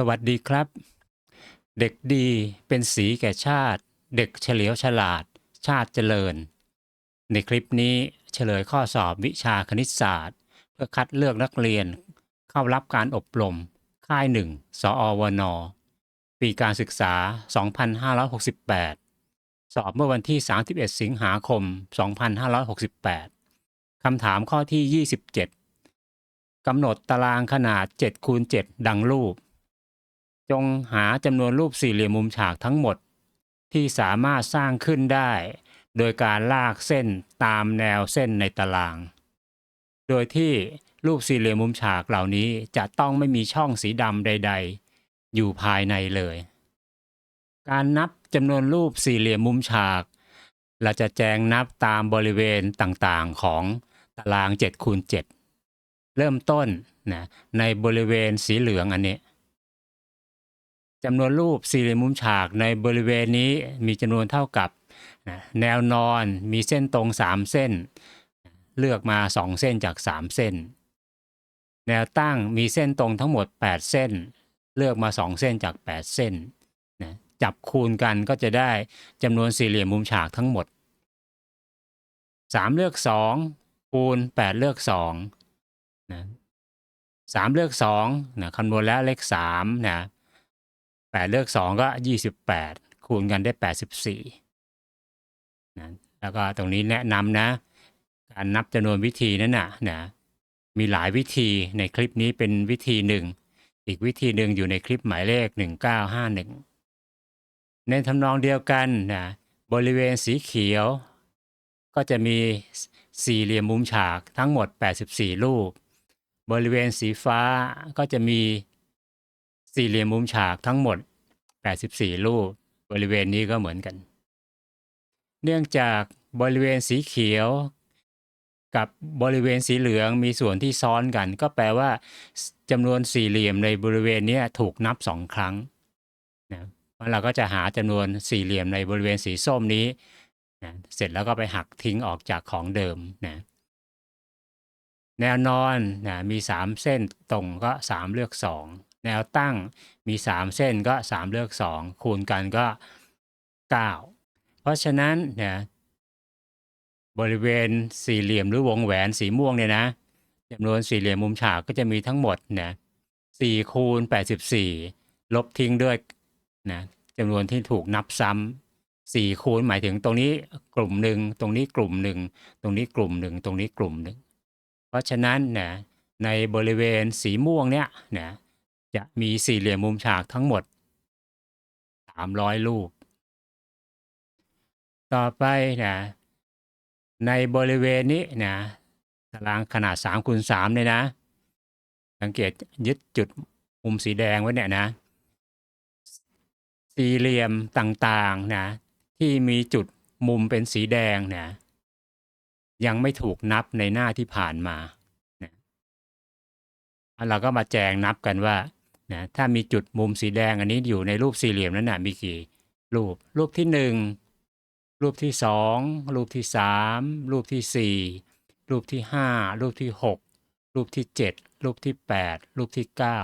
สวัสดีครับ เด็กดีเป็นสีแก่ชาติ เด็กเฉลียวฉลาด ชาติเจริญ ในคลิปนี้เฉลยข้อสอบวิชาคณิตศาสตร์ เพื่อคัดเลือกนักเรียน เข้ารับการอบรม ค่ายหนึ่งสอวนปีการศึกษา 2568 สอบเมื่อวันที่ 31 สิงหาคม 2568 คำถามข้อที่ 27กำหนดตารางขนาด7คูณ7ดังรูป จงหาจำนวนรูปสี่เหลี่ยมมุมฉากทั้งหมด ที่สามารถสร้างขึ้นได้ โดยการลากเส้นตามแนวเส้นในตาราง โดยที่รูปสี่เหลี่ยมมุมฉากเหล่านี้จะต้องไม่มีช่องสีดำใด ๆ อยู่ภายในเลย การนับจำนวนรูปสี่เหลี่ยมมุมฉาก เราจะแจงนับตามบริเวณต่างๆของตาราง7คูณ7เริ่มต้นนะในบริเวณสีเหลืองอันนี้ จำนวนรูปสี่เหลี่ยมมุมฉากในบริเวณนี้มีจำนวนเท่ากับแนวนอนมีเส้นตรง 3 เส้น เลือกมา 2 เส้นจาก 3 เส้น แนวตั้งมีเส้นตรงทั้งหมด 8 เส้น เลือกมา 2 เส้นจาก 8 เส้นนะจับคูณกันก็จะได้จำนวนสี่เหลี่ยมมุมฉากทั้งหมด 3 เลือก 2 คูณ 8 เลือก2นะ3เลือก2นะคำนวณแล้วเลข3นะ 8เลือก2ก็28คูณกันได้84นะแล้วก็ตรงนี้แนะนำนะ การนับจำนวนวิธีนั้นนะนะมีหลายวิธีในคลิปนี้เป็นวิธีหนึ่ง อีกวิธีหนึ่งอยู่ในคลิปหมายเลข 1951 ในทำนองเดียวกันนะบริเวณสีเขียว ก็จะมีสี่เหลี่ยมมุมฉากทั้งหมด 84 รูป บริเวณสีฟ้าก็จะมี สี่เหลี่ยมมุมฉากทั้งหมด 84 รูป บริเวณนี้ก็เหมือนกัน เนื่องจากบริเวณสีเขียว กับบริเวณสีเหลืองมีส่วนที่ซ้อนกัน ก็แปลว่าจำนวนสี่เหลี่ยมในบริเวณนี้ถูกนับสองครั้งนะเราก็จะหาจำนวนสี่เหลี่ยมในบริเวณสีส้มนี้นะเสร็จแล้วก็ไปหักทิ้งออกจากของเดิมนะแนวนอนนะมี 3 เส้นตรงก็ 3 เลือก 2 แนวตั้งมี 3 เส้นก็ 3 เลือก 2 คูณกันก็ 9 เพราะฉะนั้นเนะบริเวณสี่เหลี่ยมหรือวงแหวนสีม่วงเนี่ยนะจำนวนสี่เหลี่ยมมุมฉากก็จะมีทั้งหมดเนะ4คูณ 84 ลบทิ้งด้วยนะจำนวนที่ถูกนับซ้ำสี่คูณหมายถึงตรงนี้กลุ่มหนึ่งตรงนี้กลุ่มหนึ่งตรงนี้กลุ่มหนึ่งตรงนี้กลุ่มหนึ่งเพราะฉะนั้นนะในบริเวณสีม่วงเนี่ยนะ จะมีสี่เหลี่ยมมุมฉากทั้งหมด 300 รูป ต่อไปนะในบริเวณนี้นะตารางขนาด3คูณ3เนี่ยนะ สังเกตยึดจุดมุมสีแดงไว้เนี่ยนะ สี่เหลี่ยมต่างๆนะที่มีจุดมุมเป็นสีแดงนะยังไม่ถูกนับในหน้าที่ผ่านมาเราก็มาแจงนับกันว่า นะถ้ามีจุดมุมสีแดงอันนี้อยู่ในรูปสี่เหลี่ยมนั้นนะมีกี่รูป รูปที่หนึ่งรูปที่สองรูปที่สามรูปที่สี่รูปที่ห้ารูปที่หกรูปที่เจ็ดรูปที่แปดรูปที่เก้า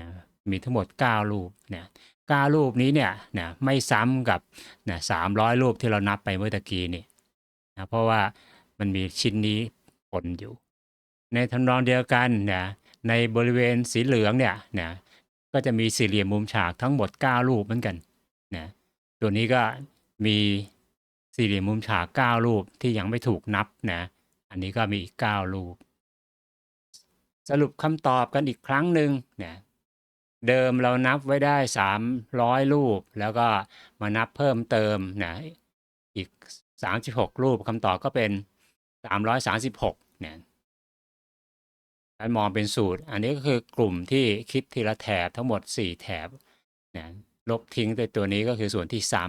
นะมีทั้งหมดเก้ารูปเนี่ยเก้ารูปนี้เนี่ยนะไม่ซ้ำกับนะสามร้อยรูปที่เรานับไปเมื่อตะกี้นี่นะเพราะว่ามันมีชิ้นนี้ปนอยู่ ในทำนองเดียวกันนะ ในบริเวณสีเหลืองเนี่ยนะก็จะมีสี่เหลี่ยมมุมฉากทั้งหมด 9 รูปเหมือนกันนะตัวนี้ก็มีสี่เหลี่ยมมุมฉาก 9 รูปที่ยังไม่ถูกนับนะอันนี้ก็มีอีก 9 รูป สรุปคำตอบกันอีกครั้งหนึ่งนะเดิมเรานับไว้ได้ 300 รูป แล้วก็มานับเพิ่มเติมนะอีก 36 รูปคำตอบก็เป็น 336เนี่ย มองเป็นสูตร อันนี้ก็คือกลุ่มที่คิดทีละแถบทั้งหมด 4 แถบนะลบทิ้งตัวตัวนี้ก็คือส่วนที่ซ้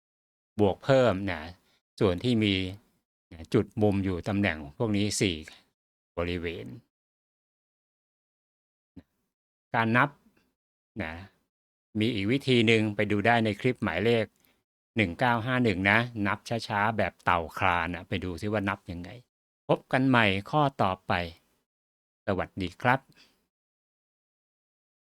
ำบวกเพิ่มนะส่วนที่มีจุดมุมอยู่ตำแหน่งพวกนี้ 4 บริเวณ การนับนะมีอีกวิธีหนึ่งไปดูได้ในคลิปหมายเลข 1951 นะ นับช้าๆ แบบเต่าคลานนะไปดูซิว่านับยังไง พบกันใหม่ข้อต่อไป สวัสดีครับ